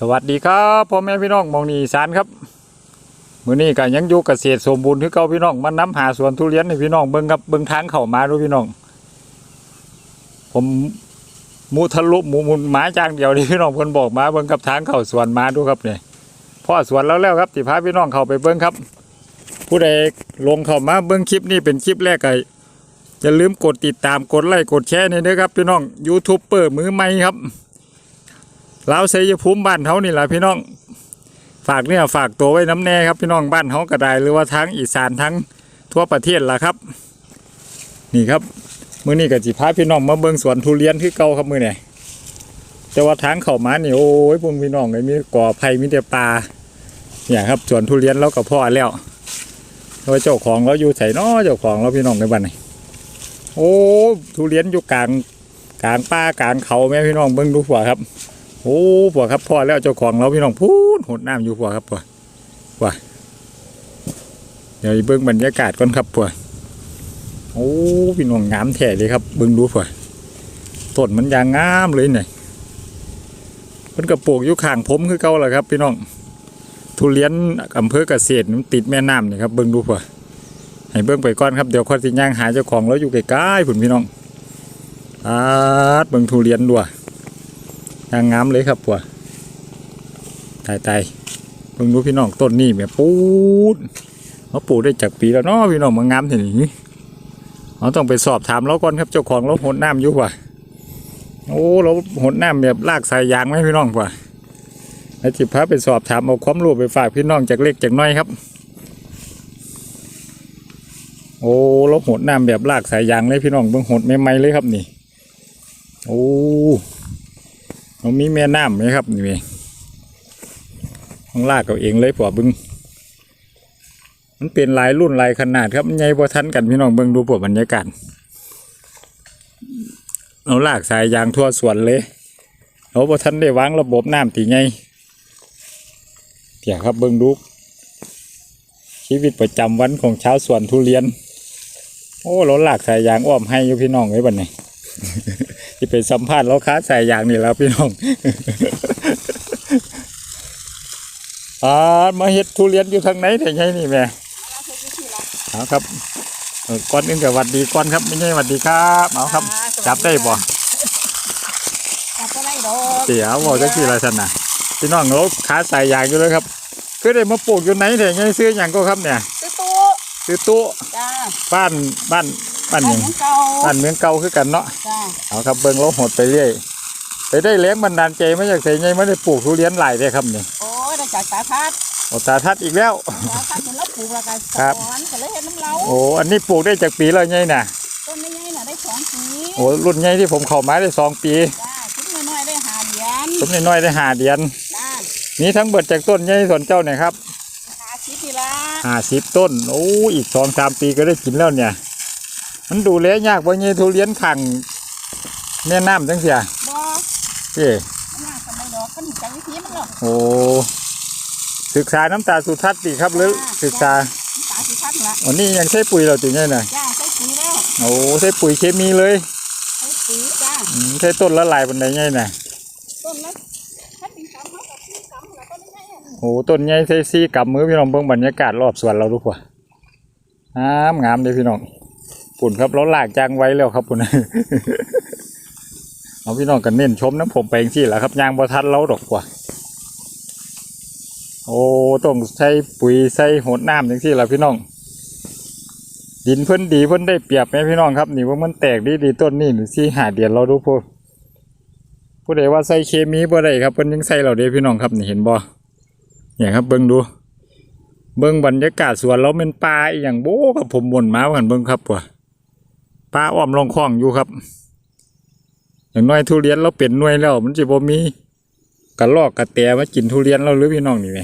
สวัสดีครับพ่อแม่พี่น้องมองนีสานครับมื้อนี้ก็ยังอยู่เกษตรสมบูรณ์คือเก่าพี่น้องมานํหาสวนทุเรียนให้พี่น้องเบิ่งครับเบิ่งทางเข้ามาดูพี่น้อง ผมมูทะลุหมูมุนหมาจางเดียวนี่พี่น้องเพิ่นบอกมาเบิ่งกับทางเข้าสวนมาดูครับเนี่ยพ่อสวนแล้วแล้วครับสิพาพี่น้องเข้าไปเบิ่งครับ ผู้ใดลงเข้ามาเบิ่งคลิปนี้เป็นคลิปแรกก็อย่าลืมกดติดตามกดไลค์กดแชร์ในี่เด้อครับพี่น้องยูทูบเบอร์มือใหม่ครับ ลาวเสยภูมิบ้านเฮานี่แหละพี่น้อง ฝากเนี่ยฝากตัวไว้น้ำแน่ครับพี่น้องบ้านเฮาก็ไดหรือว่าทั้งอีสานทั้งทั่วประเทศล่ะครับ นี่ครับมื้อนี้ก็สิพาพี่น้องมาเบิ่งสวนทุเรียนคือเก่าครับมื้อนี้แต่ว่าทางเข้ามานี่โอ้ยพวกพี่น้องเลยมีก่อไผ่มีแต่ปลาเนี่ยครับสวนทุเรียนเราก็พอแล้วว่าเจ้าของเราอยู่ไสน้อเจ้าของเราพี่น้องในบ้านนี่โอ้ทุเรียนอยู่กลางกลางป่ากลางเขาแม่พี่น้องเบิ่งดูผัวครับ โอ้ผัวครับพ่อแล้วเจ้าของเราพี่น้องพูดหดน้ำอยู่ผัวครับผัวผัวเดี๋ยวเบิ้งบรรยากาศก่อนครับผัวโอ้พี่น้องงามแท้เลยครับเบิ้งดูผัวต้นมันยางงามเลยเนี่ยมันกระปลูกอยู่ข้างผมคือเก่าแหละครับ พี่น้องทุเรียนอำเภอเกษตรมันติดแม่น้ำนี่ครับเบิ้งดูผัวให้เบิ้งไปก่อนครับเดี๋ยวค่อสิย่างหาเจ้าของแล้วอยู่ใกล้ๆผุนพี่น้องอาดเบิ้งทุเรียนด้วย ยางงามเลยครับปัวตายตายเพิ่งรู้พี่น้องต้นนี่แม่ปูดเขาปลูกได้จากปีแล้วเนาะพี่น้องมางามทีนี้เราต้องไปสอบถามเราก่อนครับเจ้าของเราหดน้ำอยู่ว่ะโอ้เราหดน้ำแบบลากสายยางไหมพี่น้องว่ะไอ้จิพาไปสอบถามเอาความรู้ไปฝากพี่น้องจากเล็กจากน้อยครับ โอ้เราหดน้ำแบบลากสายยางเลยพี่น้องเบิ่งหดใหม่เลยครับนี่ โอ้ มันมีแม่น้ำไหมครับนี่เองต้องลากเอาเองเลยผัวบึง มันเป็นหลายรุ่นหลายขนาดครับใหญ่พอทันกันพี่น้องเบิ่งดูผัวบรรยากาศเราลากสายยางทั่วสวนเลยเราพอทันได้วางระบบน้ำตีไงเดี๋ยวครับเบิ่งดูชีวิตประจำวันของชาวสวนทุเรียน โอ้เราลากสายยางอ้อมให้อยู่พี่น้องไว้บัดนี้ ที่ไปสัมภาษณ์เราค้าใส่อย่างนี่แล้วพี่น้องอ่ามาเฮ็ดทุเรียนอยู่ทางไหนแต่ไงนี่แม่เอาครับเออก่อนอื่นกับวัดดีก่อนครับไม่ใช่วัดดีครับเอาครับ จับได้บ่จับก็ได้ดอกเสียบอกจะกี่ละสันนะพี่น้องเราค้าใส่อย่างอยู่เลยครับคือได้มาปลูกอยู่ไหนแต่ไงซื้ออย่างก็ครับเนี่ยซื้อตู้ซื้อตู้จ้าบ้านบ้าน บ้านหบ้ายังนของเก่าบ้านเมืองเก่าคือกันเนาะจ้าเอาครับเบิ่งเราหดไปเรื่อยไปได้แรงบันดาลใจมาจากไสไงไม่ได้ปลูกทุเรียนหลายเลยครับนี่โอ้ยได้จากสาพัดโอตาทัดอีกแล้วสาพัดมันรับปลูกแล้วกันครับสอนก็เลยเห็นน้ำเล้าโอ้อันนี้ปลูกได้จากปีแล้วไงน่ะต้นไม่ใหญ่น่ะได้สองปีโอ้รุ่นไงที่ผมเข้ามาได้สองปีจ้าชิ้นน้อยๆได้หาเหรียญต้นน้อยๆได้หาเดือนจ้านี่ทั้งเบิดจากต้นไงส่วนเจ้าเนี่ยครับหาชิ้นทีละห้าสิบต้นโอ้อีกสองสามปีก็ได้กินแล้วเนี่ย มันดูแลยากว่าไงทุเรียนขังแม่น้ำจังเสียบ่เจ้หน้าทำไมดอกมันจังวิธีมันหรอกโอ้ศึกษาน้ำตาสุทัศน์ดีครับหรือศึกษาตาสิพัดละวันนี้ยังใช้ปุ๋ยเราถึงไงน่ะจ้าใช้ปุ๋ยแล้วโอ้ใช้ปุ๋ยเคมีเลยใช้ปุ๋ยจ้าอืมใช้ต้นละลายบนไดไงน่ะต้นละถ้าเป็นกำเขากับที่กำแล้วก็ไม่ใช่อะโอ้ต้นใหญ่ใส่ซี่กับมือพี่น้องเบิ่งบรรยากาศรอบสวนเราดูกว่า งามงามเลยพี่น้อง ปุ่นครับเราลากจางไว้แล้วครับปุ่นเอาพี่น้องกันเน้นชมน้ำผมไปเองสิแหละครับยางบ่ทันเราดอกกว่า โอ้ต้องใช้ปุ๋ยใส่หดน้ำอย่างที่ละพี่น้อง ดินเพิ่นดีเพิ่นได้เปรียบไหมพี่น้องครับนี่ว่ามันแตกดีดีต้นนี่หรือซี่หาเดียนเราดูพูดผู้ใดว่าใส่เคมีบ่ได้ครับเพิ่นยังใส่เราเด้พี่น้องครับนี่เห็นบ่เนี่ยครับเบิ่งดูเบิ่งบรรยากาศสวนเราเป็นป่าอีหยังโบ้ครับผมบ่นมาว่ากันเบิ่งครับว่ะ ป่าอ้อมรองคล้องอยู่ครับ อย่างน้อยทุเรียนเราเป็นหน่วยแล้ว มันสิบ่มีกระลอกกระแตมากินทุเรียนเราหรือพี่น้องนี่ไง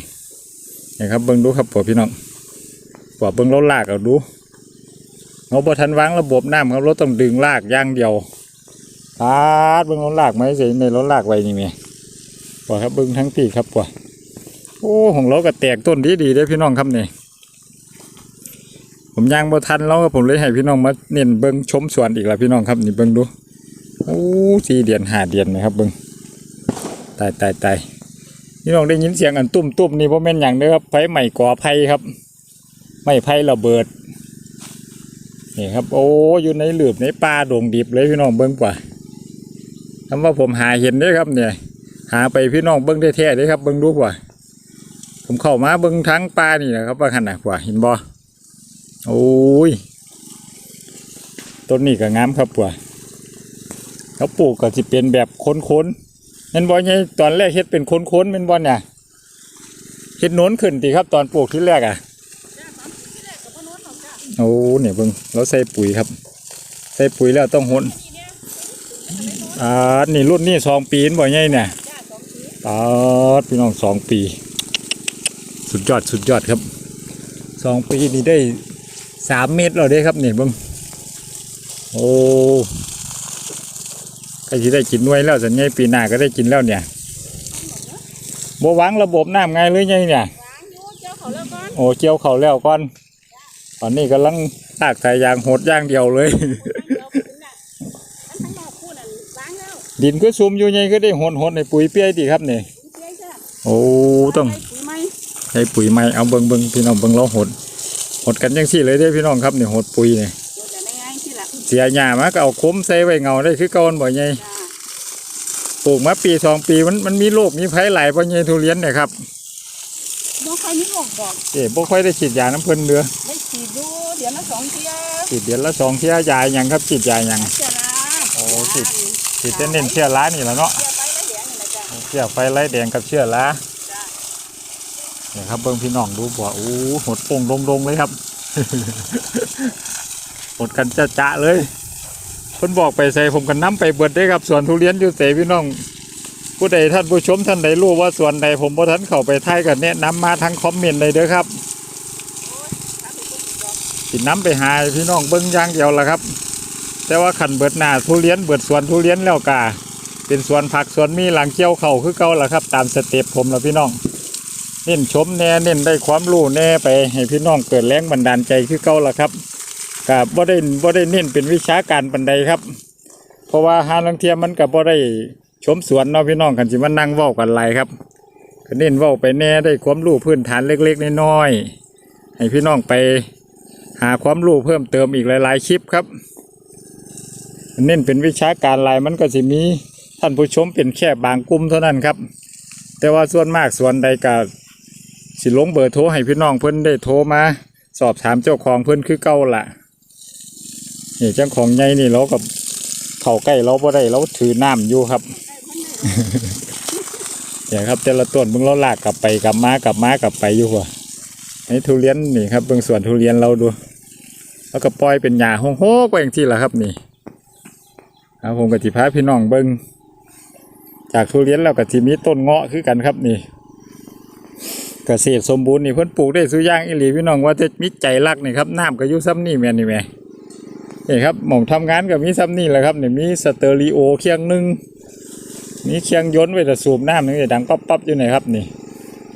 เนี่ยครับเบิ่งดูครับพ่อพี่น้องพ่อเบิ่งเราลากเอาดูเราบ่ทันวางระบบน้ำครับเราต้องดึงลากย่างเดียวปาดเบิ่งเราลากไหมใส่ในเราลากไว้นี่ไงพ่อครับเบิ่งทั้งปีครับพ่อโอ้ของเราก็แตกต้นดีดีเด้พี่น้องครับเนี่ย ผมย่างบ่ทันแล้วครับผมเลยให้พี่น้องมาเน้นเบิ้งชมสวนอีกแล้วพี่น้องครับนี่เบิ้งดูโอ้สี่เดือนห้าเดือนนะครับเบิ้งตายตายตายพี่น้องได้ยินเสียงอันตุ้มตุ้มๆนี่บ่แม่นหยังเด้อครับไฟใหม่ก่อไฟครับไม้ไผ่ระเบิดนี่ครับโอ้อยู่ในหลืบในป่าดงดิบเลยพี่น้องเบิ่งกว่าคำว่าผมหาเห็นเด้อครับเนี่ย หาไปพี่น้องเบิ่งแท้ๆเด้อครับเบิ่งดูกว่าผมเข้ามาเบิ่งทั้งป่านี่นะครับว่าขนาดกว่าเห็นบ่ โอ้ย ต้นนี้ก็งามครับกว่าเขาปลูกก็สิเป็นแบบโค้นๆแม่นบ่ไงตอนแรกเฮ็ดเป็นโค้นๆแม่นบ่เนี่ยเฮ็ดโน้นขึ้นติครับตอนปลูกที่แรกอะโอ้เนี่ยเบิ่งเราใส่ปุ๋ยครับ ใส่ปุ๋ยแล้วต้องหนทีเนี้ยอ่านี่รุ่นนี้สองปีนบ่ไงเนี่ยจ้าสอดพี่น้องสองปี สุดยอดสุดยอดครับสองปีนี่ได้ สามเมตรเราได้ครับนี่เบิ้งโอ้ใครที่ได้กินด้วยแล้วสัญญาปีหน้าก็ได้กินแล้วเนี่ยบวางระบบน้ำไงหรือไงเนี่ยวางอยู่เจ้าเขาแล้วก่อนโอ้เจียวเขาแล้วก่อนตอนนี้กำลังตากสายยางโหดอย่างเดียวเลยเดี๋ยวไปถึงน่ะอันข้างนอกพูดน่ะวางแล้วดินก็ซุ่มอยู่ไงก็ได้โหดโหดในปุ๋ยเปี้ยดีครับนี่เจ๊จ้าโอ้ต้องใส่ปุ๋ยไหมใช้ปุ๋ยใหม่เอาเบิงเบิงพี่น้องเบิงเราหด หดกันยังสี่เลยเด้อพี่น้องครับนี่หดปุ๋ยนี่ตัวจะได้ง่ายที่ละเสียหญ้ามาก็เอาคุ้มใส่ไว้เงาได้คือเก่าบ่ไงจ้าปลูกมาปีสองปีมันมันมีโรคมีภัยหลายบ่ไงทุเรียนเนี่ยครับน้องใครนี่บอกบอกเอ๋บ่ค่อยได้ฉีดยาน้ำเพิ่นเด้อได้ฉีดดูเดี๋ยวละสองเที่ยวฉีดเดือนละสองเที่ยยาหยังครับฉีดยาหยังเจ้าละโอ้ฉีดฉีดเน้นๆเชื้อรานี่แหละเนาะเที่ยวไปแล้วเหลืองนี่แหละจ้าเชื้อไฟไล่แดงกับเชื้อราจ้าเนี่ยครับเบิ่งพี่น้องดูบ่โอ้หดโป่งลงๆเลยครับหดกันจะจะเลยเพิ่นบอกไปใส่ผมกันน้ำไปเบิดได้ครับสวนทุเรียนอยู่เสพี่น้อง ผู้ใดท่านผู้ชมท่านใดรู้ว่าสวนใดผมบ่ทันเข้าไปท้ายกันแนะนำมาทางคอมเมนต์เลยเด้อครับสิน้ำไปหาให้พี่น้องเบิ่งย่างเดียวละครับ แต่ว่าขันเบิดหน้าทุเรียนเบิดสวนทุเรียนแล้วกาเป็นสวนผักสวนมีหลังเกี่ยวเข่าคือเก่าละครับ ตามสเต็ปผมละพี่น้อง เน้นชมแน่เน้นได้ความรู้แน่ไปให้พี่น้องเกิดแรงบันดาลใจคือเก่าละครับกับบ่ได้บ่ได้เน้นเป็นวิชาการปันใดครับ เพราะว่าหาลังเทียมมันกับบ่ได้ชมสวนเนาะพี่น้องกันสิมานั่งเว้ากันไรครับก็เน้นเว้าไปแน่ได้ความรู้พื้นฐานเล็กๆน้อยๆให้พี่น้องไปหาความรู้เพิ่มเติมอีกหลาย ๆ คลิปครับเน้นเป็นวิชาการลายมันก็สิมีท่านผู้ชมเป็นแค่บางกลุ่มเท่านั้นครับ แต่ว่าส่วนมากส่วนใดก็ สิลงเบอร์โทรให้พี่น้องเพิ่นได้โทรมา สอบถามเจ้าของเพิ่นคือเก่าละนี่เจ้าของใหญ่นี่เรากับเข้าใกล้เราบ่ได้เราถือน้ำอยู่ครับเนี่ยครับแต่ละต้นเบิ่งเราลากกลับไปกลับมากลับมากลับไปอยู่หัวให้ทุเรียนนี่ครับเบิ่งสวนทุเรียนเราดู แล้วก็ปล่อยเป็นหญ้าโฮกๆไปอย่างที่ละครับนี่ครับผมก็สิพาพี่น้องเบิ่งจากทุเรียนแล้วก็สิมีต้นเงาะคือกันครับนี่ เกษตรสมบูรณ์นี่เพิ่นปลูกได้สุอย่างอีหลีพี่น้องว่าจะมีใจรักนี่ครับน้ำก็อยู่ซ้ำนี่แม่นนี่แม่นี่ครับหม่องทำงานก็มีซ้ำนี่แหละครับนี่มีสเตอริโอเคียงหนึ่งมีเคียงยนต์ไว้แต่สูบน้ำนี่ดังปั๊บปั๊บอยู่ไหนครับนี่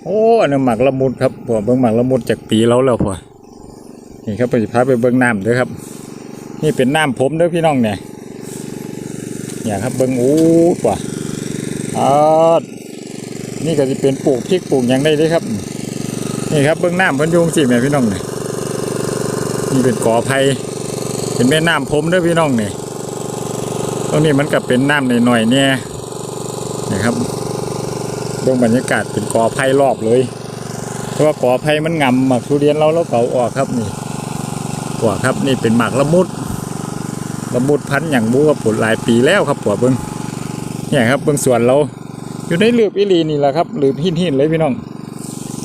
โอ้อันนั้หมักละมุดครับพวเบิ่งหมักละมุดจากปีแล้วแล้วพวนี่ครับไปสิพาไปเบิ่งน้ำเด้อครับ นี่เป็นน้ำผมเด้อพี่น้องเนี่ยเนี่ยครับเบิ่งโอ้ปวอ่า นี่ก็จะเป็นปลูกพริกปลูกหยังได้เด้ครับ นี่ครับเบื้องน้ำพิ่นยุงสิแม่พี่น้องนี่นี่เป็นกอไผ่เป็นแม่น้ำพรมด้อพี่น้องนี่ตรงนี้มันก็เป็นน้ำหน่อยๆเนี่ยนะครับเบื้องบรรยากาศเป็นกอไผ่รอบเลยเพราะว่ากอไผ่มันงำหมากทุเรียนเราแล้วเก่าออกครับนี่ปวครับนี่เป็นหมากละมุดละมุดพันธุ์อย่างบูว่าผลหลายปีแล้วครับปวเบิ้งเนี่ยครับเบิ้งสวนเรา อยู่ในหลืบอิลีนี่แหละครับหลืบหินหินเลยพี่น้อง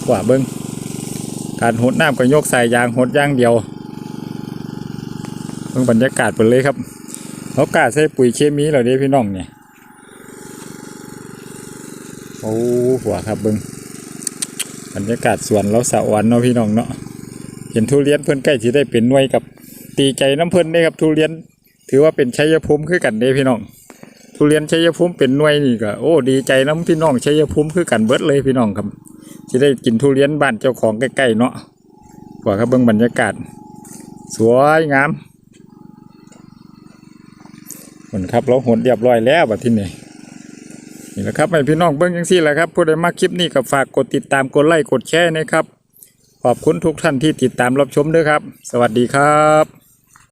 กว่าเบิ้งการหดน้ำก็ยกใสายางหดย่างเดียวเบิ้งบรรยากาศเปิดเลยครับเขากล้าใส่ปุ๋ยเคมีเหรอเด้พี่น้องเนี่ยโอ้หัวครับเบิ้งบรรยากาศสวนเราสะอวนเนาะพี่น้องเนาะเห็นทุเรียนเพิ่อนใกล้ที่ได้เป็นหน่วยกับตีใจน้ำเพิ่อนได้ครับทุเรียน ถือว่าเป็นชัยภูมิคือกันเด้พี่น้อง ทุเรียนชัยภูมิเป็นหน่วยนี่ก็โอ้ดีใจน้ำพี่น้องชัยภูมิคือกันเบิดเลยพี่น้องครับที่ได้กินทุเรียนบ้านเจ้าของใกล้ๆเนาะกว่าครับเบิ่งบรรยากาศ สวยงามคนครับเราหดเรียบร้อยแล้วบัดที่นี่นี่แหละครับให้พี่น้องเบิ้งยังซี่แหละครับผู้ใดมาคลิปนี้ก็ฝากกดติดตามกดไลค์กดแชร์นะครับ ขอบคุณทุกท่านที่ติดตามรับชมด้วยครับ สวัสดีครับ